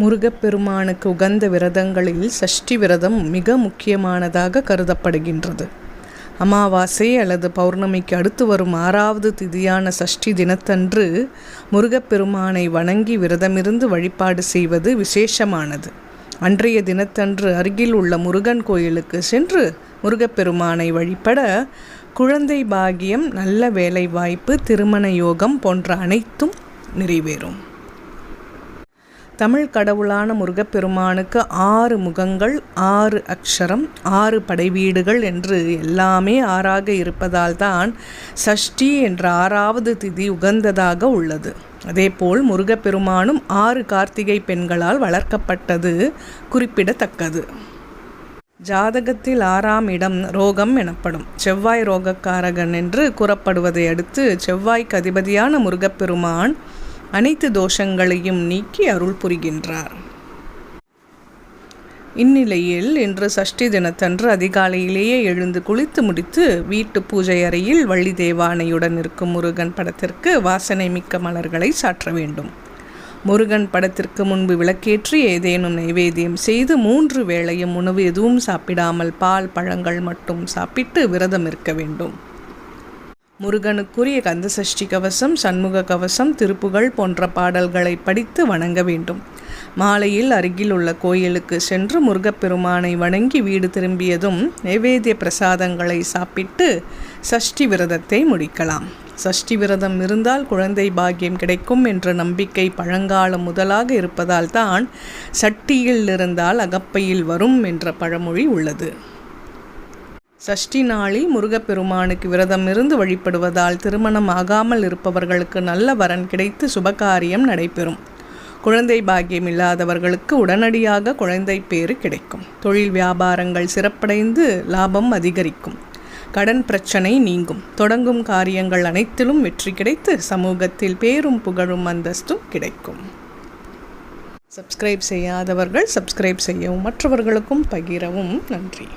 முருகப்பெருமானுக்கு உகந்த விரதங்களில் சஷ்டி விரதம் மிக முக்கியமானதாக கருதப்படுகின்றது. அமாவாசை அல்லது பௌர்ணமிக்கு அடுத்து வரும் ஆறாவது திதியான சஷ்டி தினத்தன்று முருகப்பெருமானை வணங்கி விரதமிருந்து வழிபாடு செய்வது விசேஷமானது. அன்றைய தினத்தன்று அருகில் உள்ள முருகன் கோயிலுக்கு சென்று முருகப்பெருமானை வழிபட குழந்தை பாகியம் நல்ல வேலை வாய்ப்பு திருமண யோகம் போன்ற அனைத்தும் நிறைவேறும். தமிழ் கடவுளான முருகப்பெருமானுக்கு ஆறு முகங்கள் ஆறு அக்ஷரம் ஆறு படைவீடுகள் என்று எல்லாமே ஆறாக இருப்பதால் தான் சஷ்டி என்ற ஆறாவது திதி உகந்ததாக உள்ளது. அதேபோல் முருகப்பெருமானும் ஆறு கார்த்திகை பெண்களால் வளர்க்கப்பட்டது குறிப்பிடத்தக்கது. ஜாதகத்தில் ஆறாம் இடம் ரோகம் எனப்படும். செவ்வாய் ரோகக்காரகன் என்று கூறப்படுவதை அடுத்து செவ்வாய்க்கு அதிபதியான முருகப்பெருமான் அனைத்து தோஷங்களையும் நீக்கி அருள் புரிகின்றார். இந்நிலையில் இன்று சஷ்டி தினத்தன்று அதிகாலையிலேயே எழுந்து குளித்து முடித்து வீட்டு பூஜை அறையில் வள்ளி தேவானையுடன் இருக்கும் முருகன் படத்திற்கு வாசனை மிக்க மலர்களை சாற்ற வேண்டும். முருகன் படத்திற்கு முன்பு விளக்கேற்றி ஏதேனும் நைவேத்தியம் செய்து மூன்று வேளையும் உணவு எதுவும் சாப்பிடாமல் பால் பழங்கள் மட்டும் சாப்பிட்டு விரதம் இருக்க வேண்டும். முருகனுக்குரிய கந்தசஷ்டி கவசம் சண்முக கவசம் திருப்புகள் போன்ற பாடல்களை படித்து வணங்க வேண்டும். மாலையில் அருகில் உள்ள கோயிலுக்கு சென்று முருகப்பெருமானை வணங்கி வீடு திரும்பியதும் நைவேத்திய பிரசாதங்களை சாப்பிட்டு சஷ்டி விரதத்தை முடிக்கலாம். சஷ்டி விரதம் இருந்தால் குழந்தை பாக்கியம் கிடைக்கும் என்ற நம்பிக்கை பழங்காலம் முதலாக இருப்பதால் தான் சட்டியில் இருந்தால் அகப்பையில் வரும் என்ற பழமொழி உள்ளது. சஷ்டி நாளில் முருகப்பெருமானுக்கு விரதம் இருந்து வழிபடுவதால் திருமணம் ஆகாமல் இருப்பவர்களுக்கு நல்ல வரன் கிடைத்து சுபகாரியம் நடைபெறும். குழந்தை பாக்கியம் இல்லாதவர்களுக்கு உடனடியாக குழந்தை பேறு கிடைக்கும். தொழில் வியாபாரங்கள் சிறப்படைந்து லாபம் அதிகரிக்கும். கடன் பிரச்சனை நீங்கும். தொடங்கும் காரியங்கள் அனைத்திலும் வெற்றி கிடைத்து சமூகத்தில் பேரும் புகழும் அந்தஸ்தும் கிடைக்கும். சப்ஸ்கிரைப் செய்யாதவர்கள் சப்ஸ்கிரைப் செய்யவும் மற்றவர்களுக்கும் பகிரவும். நன்றி.